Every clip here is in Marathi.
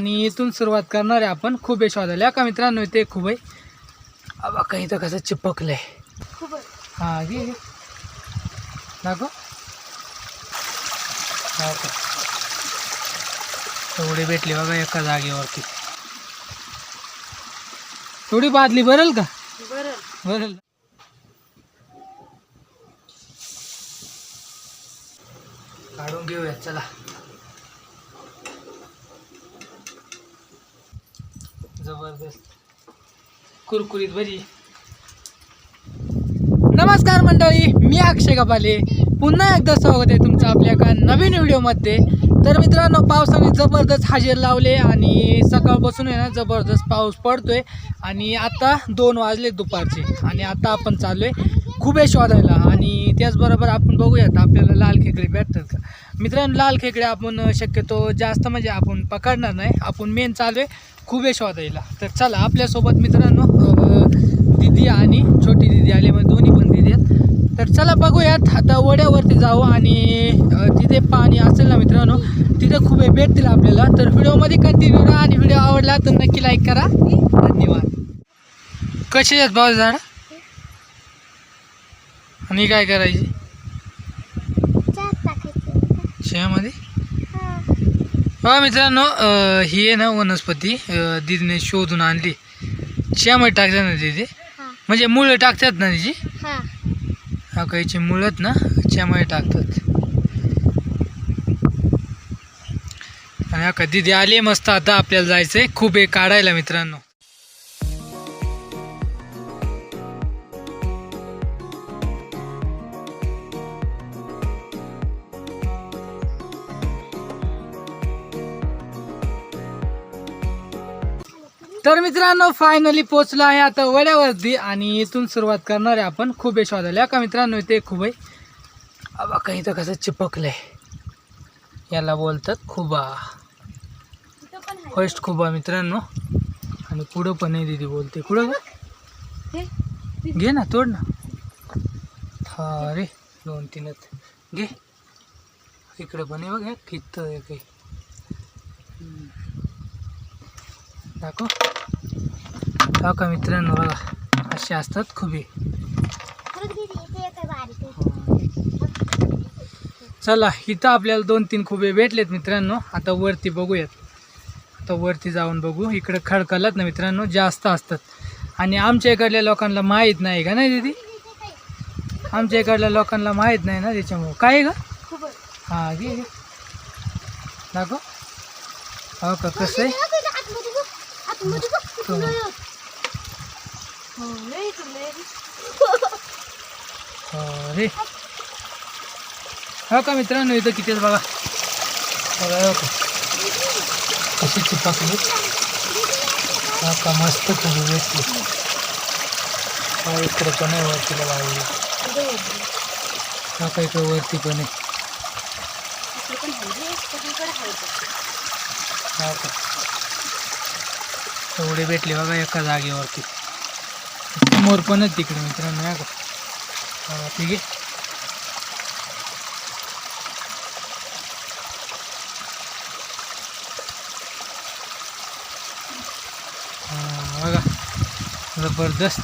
आणि इथून सुरुवात करणार आहे आपण खुबे शोधायला. का मित्रांनो ते खुबे. अबा काही तर कसं चिपकलंय. हा घे दाखव. एवढे भेटले बघा एका जागेवरती. थोडी बादली भरल का? भरल. काढून घेऊया चला. जबरदस्त. कुरकुरीत भजी. नमस्कार मंडळी मी अक्षय कपाले. पुन्हा एकदा स्वागत आहे तुमचं आपल्या एका नवीन व्हिडिओमध्ये. तर मित्रांनो पावसाने जबरदस्त हजेर लावले आणि सकाळपासून आहे ना जबरदस्त पाऊस पडतोय. आणि आता दोन वाजले दुपारचे आणि आता आपण चाललो आहे खुबे शोधायला. आणि त्याचबरोबर आपण बघूयात आपल्याला लाल खेकडे भेटतात का? मित्रांनो लाल खेकडे आपण शक्यतो जास्त म्हणजे आपण पकडणार नाही. आपण मेन चालू आहे खुबे शोधायला. तर चला आपल्यासोबत मित्रांनो दिदी आणि छोटी दिदी आले म्हणजे दोन्ही पण दिदी आहेत. तर चला बघूयात आता वड्यावरती जाऊ आणि तिथे पाणी असेल ना मित्रांनो तिथे खूप भेटतील आपल्याला. तर व्हिडिओमध्ये कंटिन्यू राहा आणि व्हिडिओ आवडला तर नक्की लाईक करा. धन्यवाद. कसे आहेत भाऊ झाडा? आणि काय करायची? शेणामध्ये हा. मित्रांनो ही आहे ना वनस्पती दीदीने शोधून आणली. शेमध्ये टाकतात ना तिथे म्हणजे मुळं टाकतात ना तिची हा. काहीची मुळत ना त्यामुळे टाकतात. आणि हा का दिदी आली मस्त आता आपल्याला जायचंय. खूप हे काढायला मित्रांनो. तर मित्रांनो फायनली पोचलो आहे आता वड्यावरती आणि इथून सुरुवात करणार आहे आपण. खूप शोधायला का मित्रांनो इथे खूप अबा काही तर कसं चिपकलंय. याला बोलतात खुबा. फर्स्ट खुबा मित्रांनो. आणि पुढं पण आहे दिदी बोलते. कुठं ग घे ना तोड ना. हा रे दोन तीनच. घे. इकडं पण आहे बघ हे फित काही दाखव. हा का मित्रांनो बघा असे असतात खुबे. चला इथं आपल्याला दोन तीन खुबे भेटलेत मित्रांनो. आता वरती बघूयात. आता वरती जाऊन बघू. इकडे खडकलात ना मित्रांनो जास्त असतात. आणि आमच्या इकडल्या लोकांना माहीत नाही का नाही दीदी? आमच्या इकडल्या लोकांना माहीत नाही ना त्याच्यामुळं. काय ग? हां घे दाखव. हो का कसं आहे. अरे. हो का मित्रांनो इथं कितीच बघा. बघा हो का. कशी चिपकली हो का मस्त तुम्ही भेटली हा इकडे पण आहे वरतीला लागली हा का इकडे वरती पण आहे. हो का. एवढे भेटले बघा एका जागेवरती. समोर पण तिकडे मित्रांनो हा का ठीक आहे. बघा. जबरदस्त.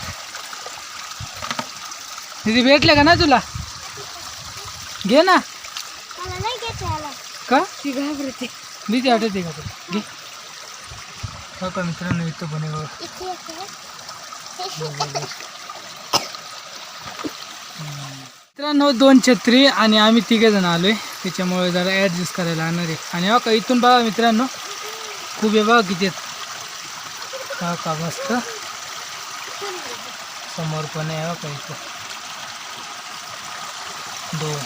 दीदी भेटले का ना तुला? घे ना. का? घाबरते. भीती वाटते का तुला? घे. हो का मित्रांनो इथं आहे बघा. मित्रांनो दोन छत्री आणि आम्ही तिघे जण आलोय. त्याच्यामुळे जरा ॲडजस्ट करायला आणणार आहे. आणि हो का इथून बघा मित्रांनो. खूप आहे बघा किती का हा का मस्त. समोर पण आहे हो का इथं. दोन.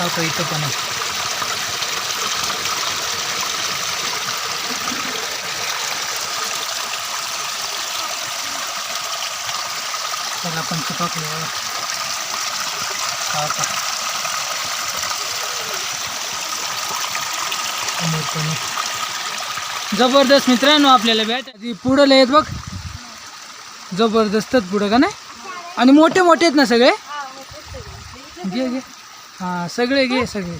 हो का इथं पण आहे. त्याला पण चिपकले. आहे. जबरदस्त मित्रांनो आपल्याला बॅट पुढं आहेत बघ. जबरदस्तच पुढं का नाही? आणि मोठे मोठे आहेत ना सगळे? घे घे. हां सगळे घे सगळे.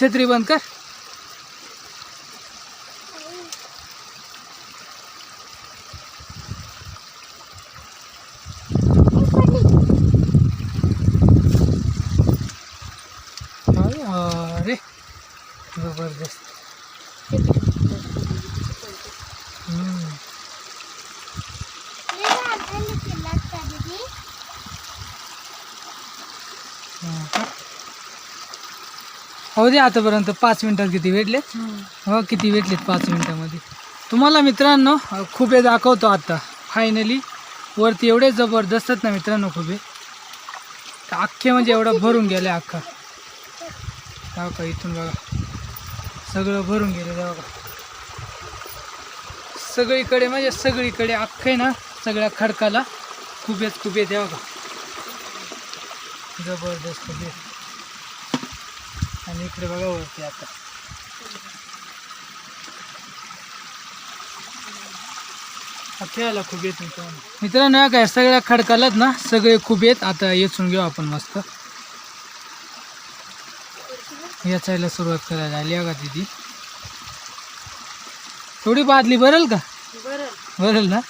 छत्री बंद कर अरे जबरदस्त हम्म. हा? हो दे आतापर्यंत पाच मिनिटात किती भेटले? हो किती भेटलेत पाच मिनिटामध्ये? तुम्हाला मित्रांनो खुबे दाखवतो आता. फायनली वरती एवढे जबरदस्त ना मित्रांनो खुबे अख्खे म्हणजे एवढं भरून गेले अख्खा. हो का इथून बघा. सगळं भरून गेले बघा सगळीकडे म्हणजे सगळीकडे अख्खे ना सगळ्या खडकाला खुबेच खुबे द्या बघा जबरदस्त खुबे आणि इकडे बघा वरती आता. खेळायला खूप येत मित्रांनो काय सगळ्या खडकालात ना सगळे खूप येत. आता येचून घेऊ आपण मस्त. याचायला सुरुवात करायला आली का दिदी. थोडी बादली भरेल का? भरेल ना?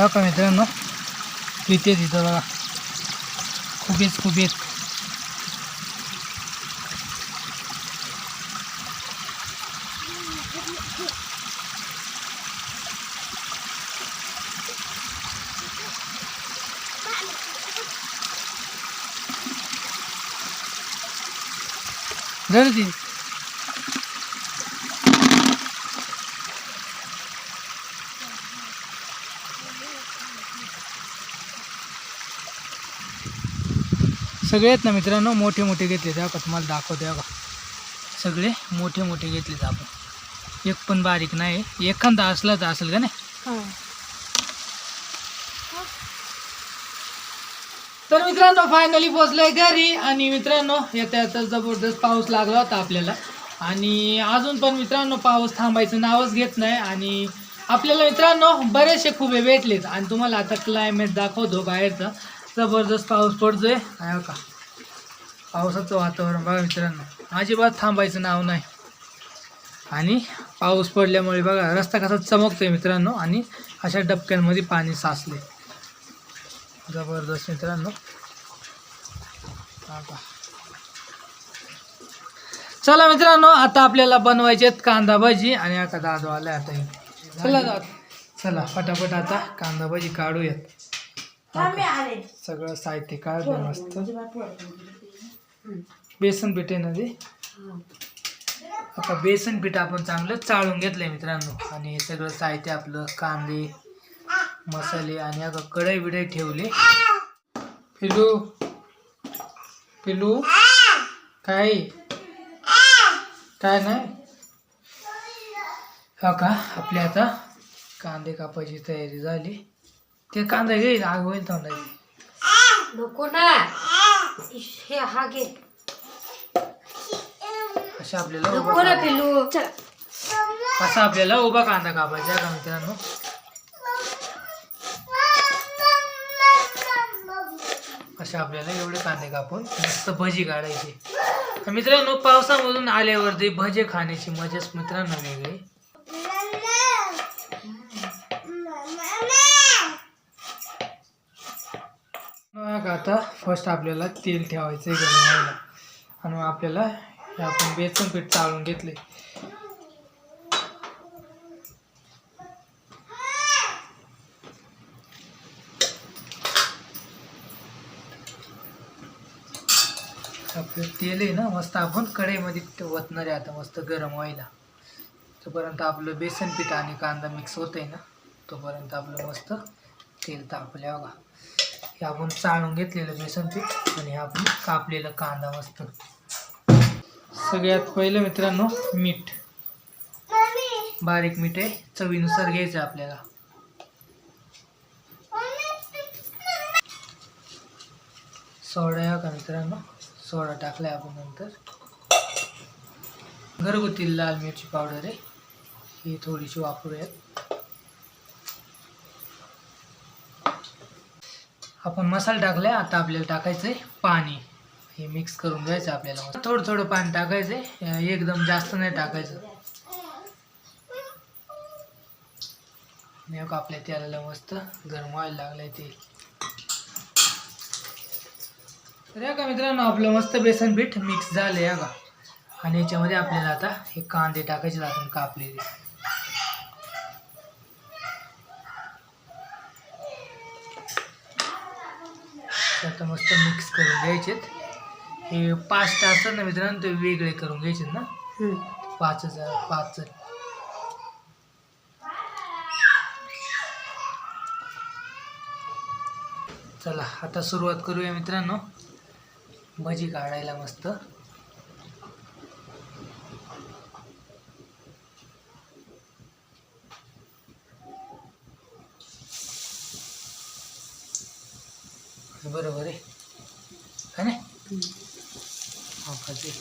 हा का मित्रांनो किती तिथं बघा. खूपेच खूपेच. धर ती. सगळे आहेत ना मित्रांनो? मोठे मोठे घेतले त्या का तुम्हाला दाखवते बघा. सगळे मोठे मोठे घेतलेत आपण. एक पण बारीक नाही. एखादा असला तर असेल का नाही? तर मित्रांनो फायनली पोहोचलोय घरी. आणि मित्रांनो येत्या येत्या जबरदस्त पाऊस लागला होता आपल्याला. आणि अजून पण मित्रांनो पाऊस थांबायचं नावच घेत नाही. आणि आपल्याला मित्रांनो बरेचसे खुबे भेटलेत. आणि तुम्हाला आता क्लायमेट दाखवतो बाहेरचं. जबरदस्त पाऊस पडतोय. आहे का पावसाचं वातावरण बघा मित्रांनो. अजिबात थांबायचं नाव नाही. आणि पाऊस पडल्यामुळे बघा रस्ता कसा चमकतोय मित्रांनो. आणि अशा डबक्यांमध्ये पाणी साचले. जबरदस्त मित्रांनो. चला मित्रांनो आता आपल्याला बनवायचे आहेत कांदा भजी. आणि आता दादू आलाय आता. चला दादू. चला पटापट आता कांदा भजी काढूयात. हा. सगळं साहित्य काढलं मस्त. बेसन पीठ आहे ना ते? आता बेसन पीठ आपण चांगलं चाळून घेतलंय मित्रांनो. आणि हे सगळं साहित्य आपलं कांदे मसाले आणि आता कढई बिडई ठेवले. पिलू पिलू काय? काय नाही? हो का? आपली आता कांदे कापायची तयारी झाली. ते कांदा घेईल आग होईल तोंडाची नको ना हे हा घे अशा आपल्याला नको उभा ना कांदा- पिलू असा आपल्याला उभा कांदा कापायचा का मित्रांनो असे आपल्याला एवढे कांदे कापून मस्त भजी काढायची तर मित्रांनो पावसामधून आल्यावरती भजे खाण्याची मजाच मित्रांनो वेगळी आता फर्स्ट आपल्याला तेल ठेवायचं आहे गरम व्हायला. आणि मग आपल्याला हे आपण बेसन पीठ चाळून घेतले आपलं तेल आहे ना मस्त आपण कढईमध्ये ओतणार आहे आता मस्त गरम व्हायला. तोपर्यंत आपलं बेसन पीठ आणि कांदा मिक्स होत आहे ना तोपर्यंत आपलं मस्त तेल तापल्या बघा. हे आपण चाळून घेतलेलं बेसन पीठ आणि हे आपण कापलेलं कांदा मस्त सगळ्यात पहिलं मित्रांनो मीठ. बारीक मीठ आहे. चवीनुसार घ्यायचं आपल्याला. सोडा या का मित्रांनो? सोडा टाकलाय आपण नंतर. घरगुती लाल मिरची पावडर आहे. ही थोडीशी वापरूयात. आपण मसाला टाकलाय आता आपल्याला टाकायचं आहे पाणी. हे मिक्स करून घ्यायचं आपल्याला. थोडं थोडं पाणी टाकायचं आहे एकदम जास्त नाही टाकायचं. आपल्या तेलाला मस्त गरम व्हायला लागलंय तेल तर या का मित्रांनो आपलं मस्त बेसन पीठ मिक्स झालं या का? आणि याच्यामध्ये आपल्याला आता हे कांदे टाकायचे आपण कापलेले. आता मस्त मिक्स करून घ्यायचेत. हे पाच असतात ना मित्रांनो ते वेगळे करून घ्यायचे ना. पाच पाच चला आता सुरुवात करूया मित्रांनो. भजी काढायला मस्त. बरोबर आहे. का नाही हो का ते.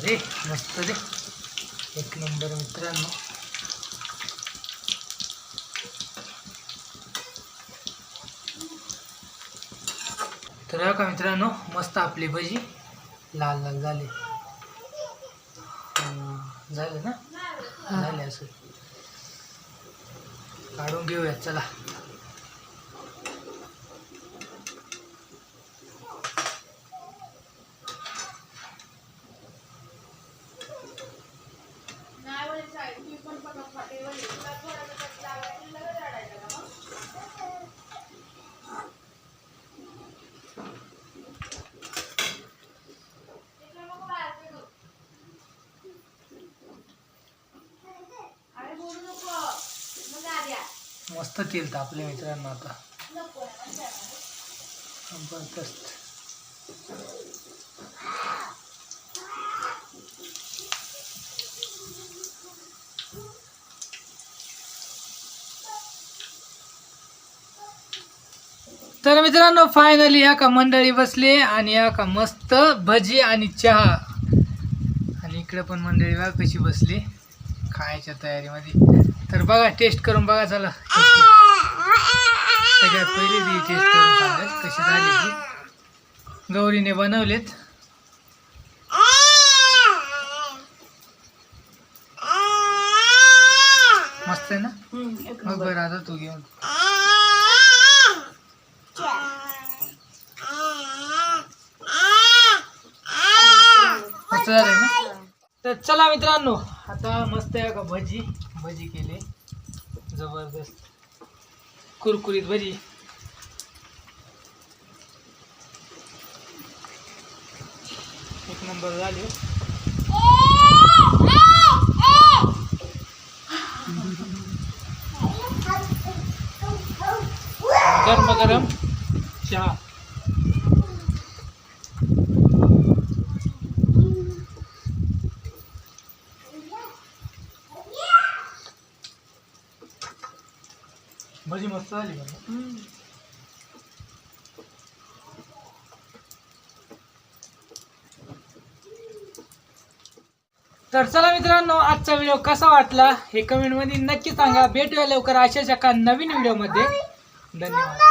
अरे मस्त रे एक नंबर मित्रांनो. तर का मित्रांनो मस्त आपली भजी. लाल लाल झाले. झाले ना? झाले असं काढून घेऊयात चला. मस्त तेल तापले मित्रांनो आता. जबरदस्त तर मित्रांनो फायनली या का मंडळी बसले आणि या का मस्त भजी आणि चहा. आणि इकडे पण मंडळी कशी बसली. खायच्या तयारीमध्ये. तर बघा टेस्ट करून बघा चला. सगळ्यात पहिली ती टेस्ट करून सांगेल कशी झाली ती गौरीने बनवलेत. मस्त आहे ना? मग बरं आता तू घेऊन. मस्त झालं ना? तर चला मित्रांनो आता मस्त आहे का भजी? भजी केले. जबरदस्त. कुरकुरीत भजी. एक नंबर झाली. गरम गरम चहा. चालेल. तर चला मित्रांनो आजचा व्हिडिओ कसा वाटला हे कमेंटमध्ये नक्की सांगा. भेटूया लवकर अशाच एका नवीन व्हिडिओमध्ये धन्यवाद.